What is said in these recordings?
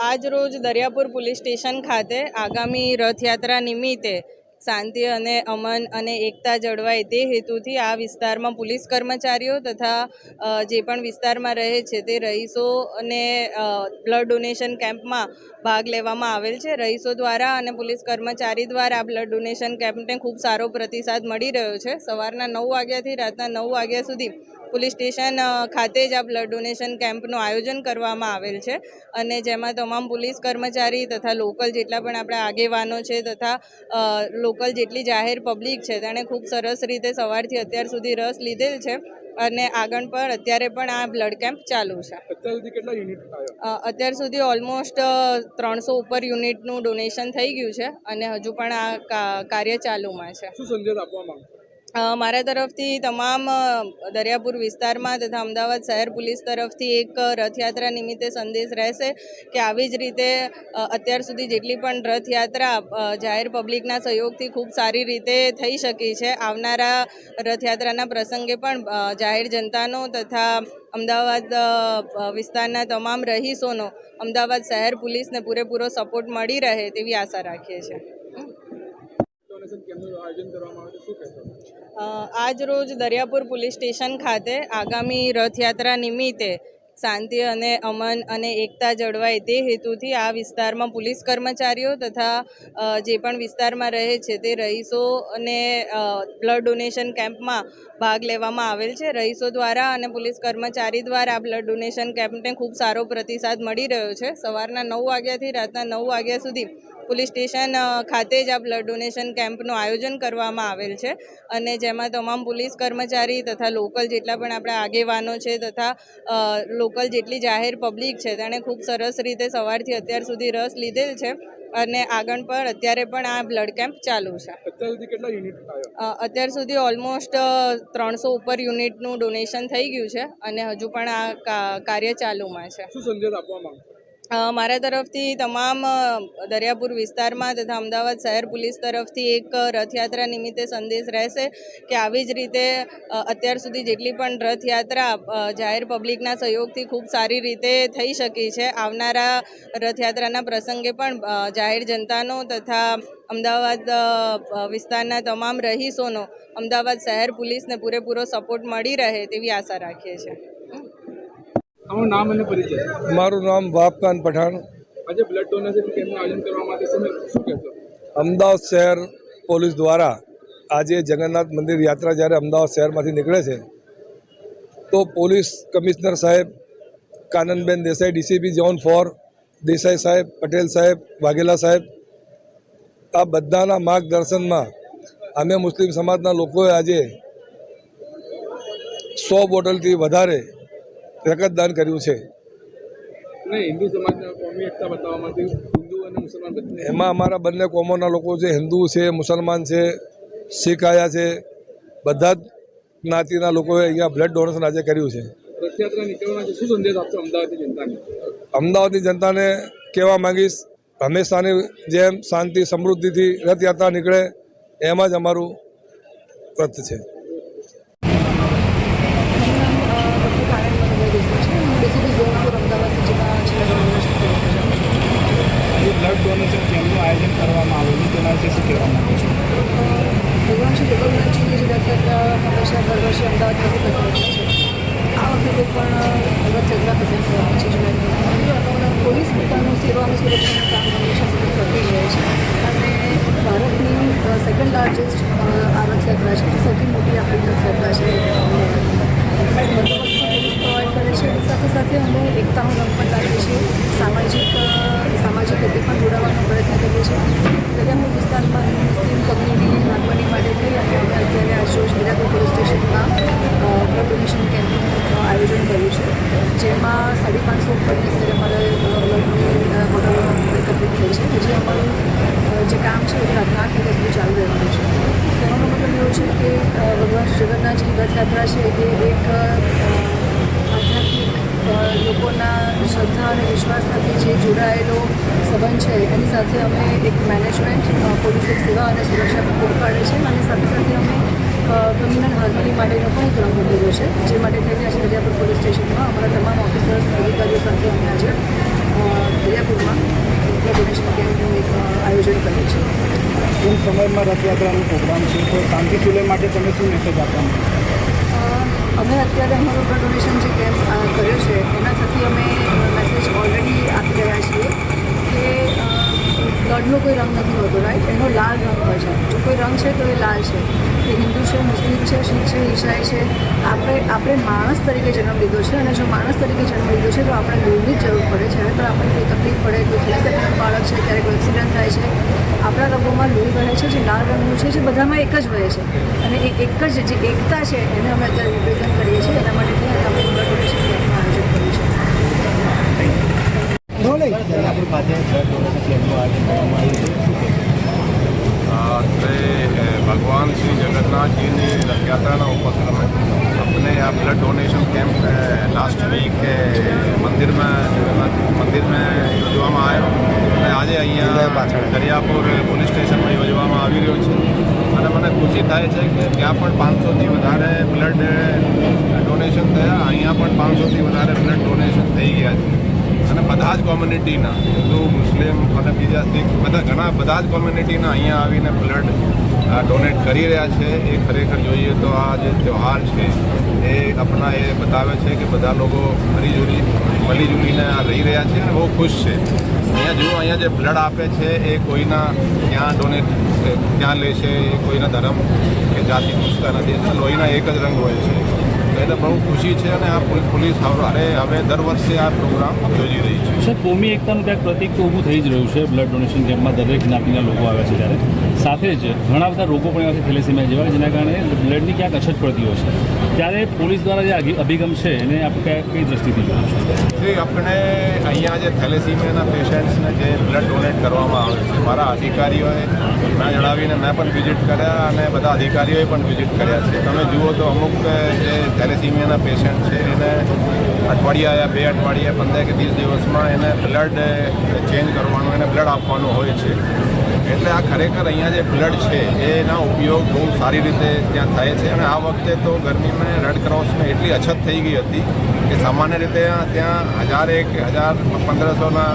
આજ રોજ Dariyapur police station ખાતે આગામી રથયાત્રા નિમિત્તે શાંતિ અને અમન અને એકતા જળવાય તે હેતુથી આ વિસ્તારમાં પોલીસ કર્મચારીઓ તથા જે પણ વિસ્તારમાં રહે છે તે રહીશો અને બ્લડ ડોનેશન કેમ્પમાં ભાગ લેવામાં આવેલ છે. રહીશો દ્વારા અને પોલીસ કર્મચારી દ્વારા બ્લડ ડોનેશન કેમ્પને ખૂબ સારો પ્રતિસાદ મળી રહ્યો છે. સવારના નવ વાગ્યાથી રાતના નવ વાગ્યા સુધી પોલીસ સ્ટેશન ખાતે જ આ બ્લડ ડોનેશન કેમ્પનું આયોજન કરવામાં આવેલ છે. અને જેમાં તમામ પોલીસ કર્મચારી તથા લોકલ જેટલા પણ આપણા આગેવાનો છે તથા લોકલ જેટલી જાહેર પબ્લિક છે તેણે ખૂબ સરસ રીતે સવારથી અત્યાર સુધી રસ લીધેલ છે. અને આગળ પણ અત્યારે પણ આ બ્લડ કેમ્પ ચાલુ છે. અત્યાર સુધી ઓલમોસ્ટ ત્રણસો ઉપર યુનિટનું ડોનેશન થઈ ગયું છે. અને હજુ પણ આ કા- કાર્ય ચાલુમાં છે. શું સંદેશ આપવા માંગો મારા તરફથી તમામ દરિયાપુર વિસ્તારમાં તથા અમદાવાદ શહેર પોલીસ તરફથી એક રથયાત્રા નિમિત્તે સંદેશ રહેશે કે આવી જ રીતે અત્યાર સુધી જેટલી પણ રથયાત્રા જાહેર પબ્લિકના સહયોગથી ખૂબ સારી રીતે થઈ શકી છે. આવનારા રથયાત્રાના પ્રસંગે પણ જાહેર જનતાનો તથા અમદાવાદ વિસ્તારના તમામ રહીશોનો અમદાવાદ શહેર પોલીસને પૂરેપૂરો સપોર્ટ મળી રહે તેવી આશા રાખીએ છીએ. કહેશો? આજ રોજ દરિયાપુર પોલીસ સ્ટેશન ખાતે આગામી રથયાત્રા નિમિત્તે શાંતિ અને અમન અને એકતા જળવાય તે હેતુથી આ વિસ્તારમાં પોલીસ કર્મચારીઓ તથા જે પણ વિસ્તારમાં રહે છે તે રહીશો અને બ્લડ ડોનેશન કેમ્પમાં ભાગ લેવામાં આવેલ છે. રહીશો દ્વારા અને પોલીસ કર્મચારી દ્વારા આ બ્લડ ડોનેશન કેમ્પને ખૂબ સારો પ્રતિસાદ મળી રહ્યો છે. સવારના નવ વાગ્યાથી રાતના નવ વાગ્યા સુધી પોલીસ સ્ટેશન ખાતે જ આ બ્લડ ડોનેશન કેમ્પનું આયોજન કરવામાં આવેલ છે. અને જેમાં તમામ પોલીસ કર્મચારી તથા લોકલ જેટલા પણ આપણા આગેવાનો છે તથા લોકલ જેટલી જાહેર પબ્લિક છે તેણે ખૂબ સરસ રીતે સવારથી અત્યાર સુધી રસ લીધેલ છે અને આગળ પણ અત્યારે પણ આ બ્લડ કેમ્પ ચાલુ છે. અત્યાર સુધી ઓલમોસ્ટ ત્રણસો ઉપર યુનિટનું ડોનેશન થઈ ગયું છે અને હજુ પણ આ કા- કાર્ય ચાલુમાં છે. શું સંદેશ આપવા માંગો મારા તરફથી તમામ દરિયાપુર વિસ્તારમાં તથા અમદાવાદ શહેર પોલીસ તરફથી એક રથયાત્રા નિમિત્તે સંદેશ રહેશે કે આવી જ રીતે અત્યાર સુધી જેટલી પણ રથયાત્રા જાહેર પબ્લિકના સહયોગથી ખૂબ સારી રીતે થઈ શકી છે. આવનારા રથયાત્રાના પ્રસંગે પણ જાહેર જનતાનો તથા અમદાવાદ વિસ્તારના તમામ રહીશોનો અમદાવાદ શહેર પોલીસને પૂરેપૂરો સપોર્ટ મળી રહે તેવી આશા રાખીએ છીએ. તમારું નામ અને પરિચય? મારું નામ વાપકાન પઠાણ. આજે બ્લડ ડોનેશન કેમ્પનું આયોજન કરવા માટે તમે શું કહેશો? અમદાવાદ શહેર પોલીસ દ્વારા આજે જગન્નાથ મંદિર યાત્રા જ્યારે અમદાવાદ શહેરમાંથી નીકળે છે તો પોલીસ કમિશનર સાહેબ Kananben Desai DCP zone four Desai સાહેબ પટેલ સાહેબ વાઘેલા સાહેબ આ બધાના માર્ગદર્શનમાં અમે મુસ્લિમ સમાજના લોકોએ આજે સો બોટલથી વધારે રક્તદાન કર્યું છે. હિન્દુ સમાજના કોમી એકતા બતાવવા હિન્દુ અને મુસલમાન એમાં અમારા બંને કોમોના લોકો છે હિન્દુ છે મુસલમાન છે શીખ આયા છે બધા જ જ્ઞાતિના લોકોએ અહીંયા બ્લડ ડોનેશન આજે કર્યું છે. અમદાવાદની જનતાને? કહેવા માંગીશ હંમેશાની જેમ શાંતિ સમૃદ્ધિથી રથયાત્રા નીકળે એમાં જ અમારું વ્રત છે આજે બ્લડ ડોનેશન કેમ્પનું આયોજન કરવામાં આવેલું તેના વિશે શું કહેવા માંગો છો? ભગવાન શ્રી જગન્નાથજીની જે રથયાત્રા હંમેશા દર વર્ષે અમદાવાદમાંથી પસાર છે. આ વખતે પણ રથયાત્રા પસંદ થવાની છે જુલાઈમાં પોલીસ પોતાનું સેવા અને સુરક્ષાનું કામ હંમેશા સતત કરતી રહે છે. અને ભારતની સેકન્ડ લાર્જેસ્ટ આ રથયાત્રા છે સૌથી મોટી આપણી રથયાત્રા છે. કરે છે. અને સાથે સાથે અમે એકતાનો રંગ પણ લાવીએ છીએ. સામાજિક સામાજિક રીતે પણ જોડાવાનો પ્રયત્ન કરીએ છીએ. દરિયાપુર વિસ્તારમાં જોડાયેલો સંબંધ છે એની સાથે અમે એક મેનેજમેન્ટ પોલીસ એક સેવા અને સુરક્ષા પૂરી પાડે છે અને સાથે સાથે અમે ક્રિમિનલ હાર્મની માટેનો પણ ક્રમ ગોઠવ્યો છે જે માટે થઈને આજે દરિયાપુર પોલીસ સ્ટેશનમાં અમારા તમામ ઓફિસર્સ અધિકારીઓ સાથે અમે આજે દરિયાપુરમાં ગણેશ પટેલનું એક આયોજન કર્યું છે ટૂંક સમયમાં રથયાત્રાનો પ્રોગ્રામ છે તો શાંતિ ચૂલે માટે તમે શું મેસેજ આપવા અમે અત્યારે અમારો ડોનેશન જે કેમ્પ કર્યો છે એના થકી અમે બ્લડનો કોઈ રંગ નથી હોતો રાઈટ એનો લાલ રંગ હોય છે. જો કોઈ રંગ છે તો એ લાલ છે. એ હિન્દુ છે, મુસ્લિમ છે, શીખ છે, ઈસાઈ છે. આપણે આપણે માણસ તરીકે જન્મ લીધો છે અને જો માણસ તરીકે જન્મ લીધો છે તો આપણે લોહીની જ જરૂર પડે છે. પણ આપણને કોઈ તકલીફ પડે, કોઈ થેલેસેમિયાનું બાળક છે, ક્યારેક કોઈ એક્સિડન્ટ થાય છે. આપણા રંગોમાં લોહી વહે છે, જે લાલ રંગનું છે, જે બધામાં એક જ વહે છે. અને એ એક જ જે એકતા છે એને અમે અત્યારે રિપ્રેઝન્ટ કરીએ છીએ. એના માટે આપણે બ્લડ ડોનેશન કેમ્પનું આયોજન કર્યું છે દરિયાપુર ખાતે બ્લડ ડોનેશન કેમ્પનું આયોજન કરવામાં આવ્યું છે શું આપણે ભગવાન શ્રી જગન્નાથજીની રથયાત્રાના ઉપક્રમે આપણે આ blood donation camp last week મંદિરમાં જગન્નાથ મંદિરમાં યોજવામાં આવ્યો. અને આજે અહીંયા દરિયાપુર પોલીસ સ્ટેશનમાં યોજવામાં આવી રહ્યો છે. અને મને ખુશી થાય છે કે ત્યાં પણ પાંચસોથી વધારે બ્લડ ડોનેશન થયા. અહીંયા પણ પાંચસોથી વધારે બ્લડ ડોનેશન થઈ ગયા છે. અને બધા જ કોમ્યુનિટીના હિન્દુ, મુસ્લિમ અને બીજા શીખ, બધા ઘણા બધા જ કોમ્યુનિટીના અહીંયા આવીને બ્લડ ડોનેટ કરી રહ્યા છે. એ ખરેખર જોઈએ તો આ જે તહેવાર છે, એ આપણા એ બતાવે છે કે બધા લોકો મળીજુલી મળીજુલીને આ રહી રહ્યા છે અને બહુ ખુશ છે. અહીંયા જુઓ, અહીંયા જે બ્લડ આપે છે, એ કોઈના ક્યાં ડોનેટ ક્યાં લે છે, એ કોઈના ધર્મ કે જાતિ પૂછતા નથી. લોહીના એક જ રંગ હોય છે. એટલે બહુ ખુશી છે અને આ પોલીસ- હવે હવે દર વર્ષે આ પ્રોગ્રામ યોજી રહી છે. સર, કોમી એકતાનું ક્યાંક પ્રતિક તો ઊભું થઈ જ રહ્યું છે, બ્લડ ડોનેશન કેમ્પમાં દરેક જ્ઞાતિના લોકો આવે છે ત્યારે. સાથે જ ઘણા બધા રોગો પણ એવા છે થેલેસીમિયા જેવા જેના કારણે બ્લડની ક્યાંક અછત પડતી હોય છે. ત્યારે પોલીસ દ્વારા જે અભિગમ છે, એને આપણે કયા કઈ દ્રષ્ટિથી જોયું? છે આપણે અહીંયા જે થેલેસીમિયાના પેશન્ટ્સને જે બ્લડ ડોનેટ કરવામાં આવે છે, મારા અધિકારીઓએ મેં જણાવીને મેં પણ વિઝિટ કર્યા અને બધા અધિકારીઓએ પણ વિઝિટ કર્યા છે. તમે જુઓ તો અમુક જે થેલેસીમિયાના પેશન્ટ છે, એને અઠવાડિયા બે અઠવાડિયા પંદર કે ત્રીસ દિવસમાં એને બ્લડ ચેન્જ કરવાનું, એને બ્લડ આપવાનું હોય છે. એટલે આ ખરેખર અહીંયા જે બ્લડ છે એના ઉપયોગ બહુ સારી રીતે ત્યાં થાય છે. અને આ વખતે તો ગરમીમાં રેડ ક્રોસમાં એટલી અછત થઈ ગઈ હતી કે સામાન્ય રીતે ત્યાં હજાર એક હજાર પંદરસોના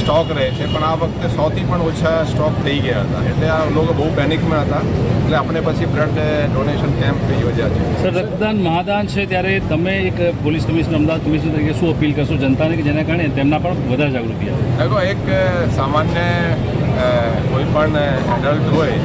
સ્ટોક રહે છે. પણ આ વખતે સોથી પણ ઓછા સ્ટોક થઈ ગયા હતા. એટલે આ લોકો બહુ પેનિકમાં હતા. એટલે આપણે પછી બ્લડ ડોનેશન કેમ્પ યોજ્યા છે. સર રક્તદાન મહાદાન છે ત્યારે તમે એક પોલીસ કમિશનર અમદાવાદ કમિશનર તરીકે શું અપીલ કરશો? જનતાને કે જેના કારણે તેમના પણ વધારે જાગૃતિ આવે? એક સામાન્ય કોઈ પણ એડલ્ટ હોય,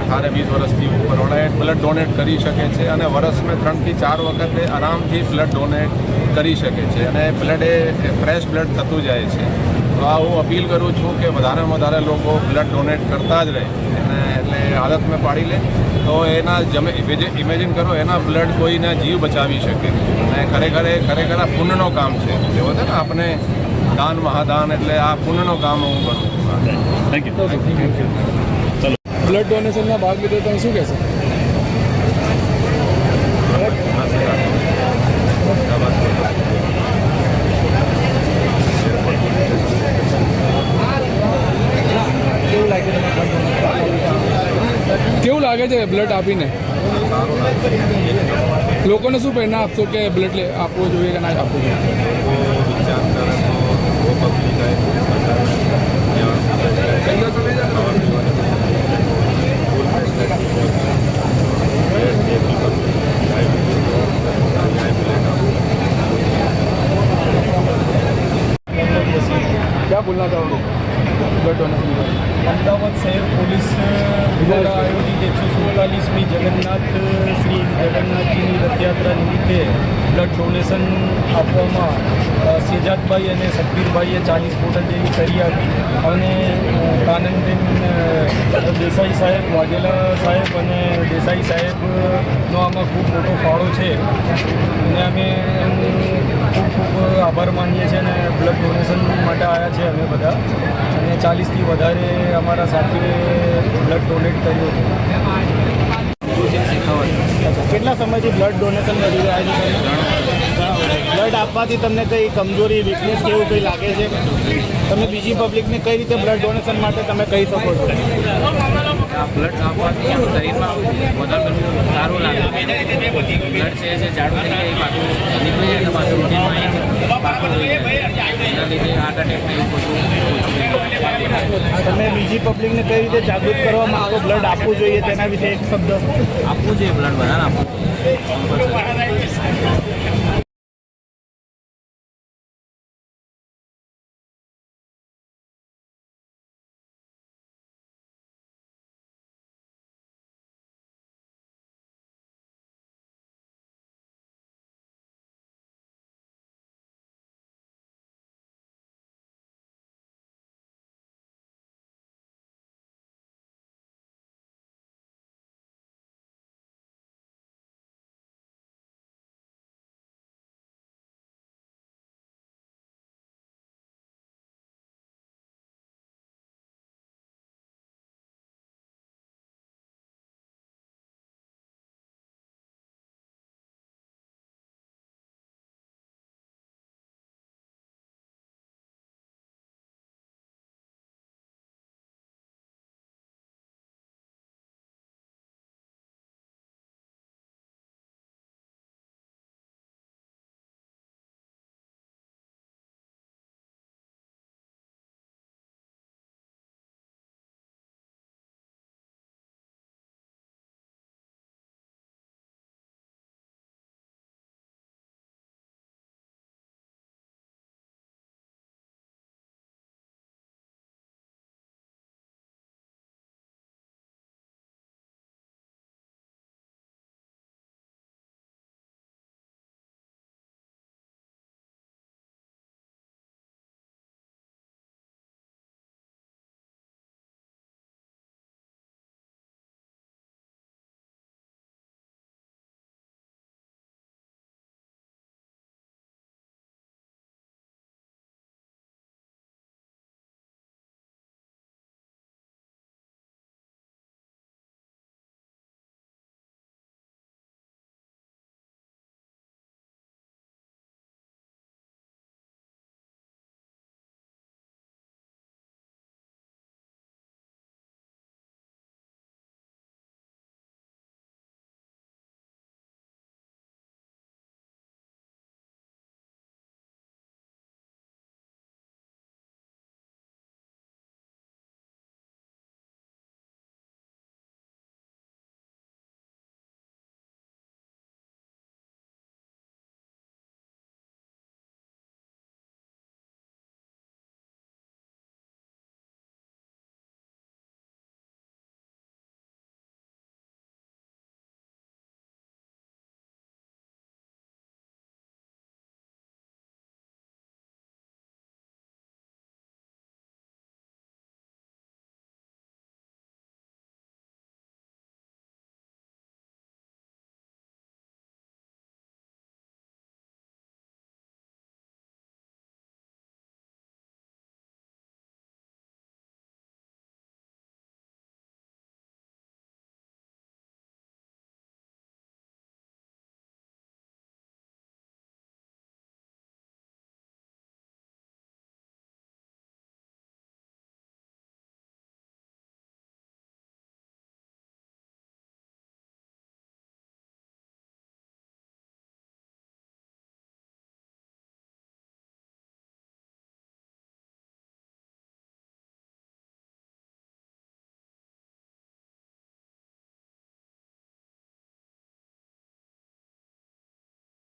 અઢારે વીસ વર્ષથી ઉપર હોય એ બ્લડ ડોનેટ કરી શકે છે અને વર્ષમાં ત્રણથી ચાર વખતે આરામથી બ્લડ ડોનેટ કરી શકે છે અને બ્લડ એ ફ્રેશ બ્લડ થતું જાય છે. તો આ હું અપીલ કરું છું કે વધારેમાં વધારે લોકો બ્લડ ડોનેટ કરતા જ રહે અને એટલે આદતમાં પાડી લે. તો એના જમે ઇમેજિન કરો, એના બ્લડ કોઈના જીવ બચાવી શકે અને ખરેખર એ ખરેખર આ પુણ્યનો કામ છે. એવો છે ને આપણે દાન મહાદાન એટલે આ પુણ્યનો કામ હું કરું છું. થેન્ક યુ બ્લડ ડોનેશનના ભાગ લીધો તમે શું કહેશો? કેવું લાગે છે બ્લડ આપીને? લોકોને શું પ્રેરણા આપશો કે બ્લડ લે આપવું જોઈએ કે ના આપવું જોઈએ? क्या बोलना चाहोगे સંગઠનો અમદાવાદ શહેર પોલીસ દ્વારા આયોજિત એકસો સુડતાલીસમી જગન્નાથ, શ્રી જગન્નાથજીની રથયાત્રા નિમિત્તે બ્લડ ડોનેશન આપવામાં સેજાદભાઈ અને શકબીરભાઈએ ચાલીસ બોટલ જેવી કરી આપી અને કાનનબેન દેસાઈ સાહેબ, વાઘેલા સાહેબ અને દેસાઈ સાહેબનો આમાં ખૂબ મોટો ફાળો છે. અને અમે ખૂબ ખૂબ આભાર માનીએ છીએ અને બ્લડ ડોનેશન માટે આવ્યા છે અમે બધા. અને ચાલીસથી વધારે અમારા સાથે બ્લડ ડોનેટ કર્યું હતું. કેટલા સમયથી બ્લડ ડોનેશન કરી રહ્યા છે? બ્લડ આપવાથી તમને કંઈ કમજોરી વીકનેસ કે એવું કંઈ લાગે છે? તમે બીજી પબ્લિકને કઈ રીતે બ્લડ ડોનેશન માટે તમે કહી શકો છો? બ્લડ આપવાથી એમ શરીરમાં વધારે કરવું સારું લાગે બ્લડ છે જે જાડું થઈ જાય એ પાછું નીકળી જાય પાછું રૂટીનમાં પાછું એના લીધે હાર્ટ એટેક એવું બધું. તમે બીજી પબ્લિકને કઈ રીતે જાગૃત કરવા માંગો બ્લડ આપવું જોઈએ તેના વિશે એક શબ્દ આપવું જોઈએ બ્લડ બધાને આપવું.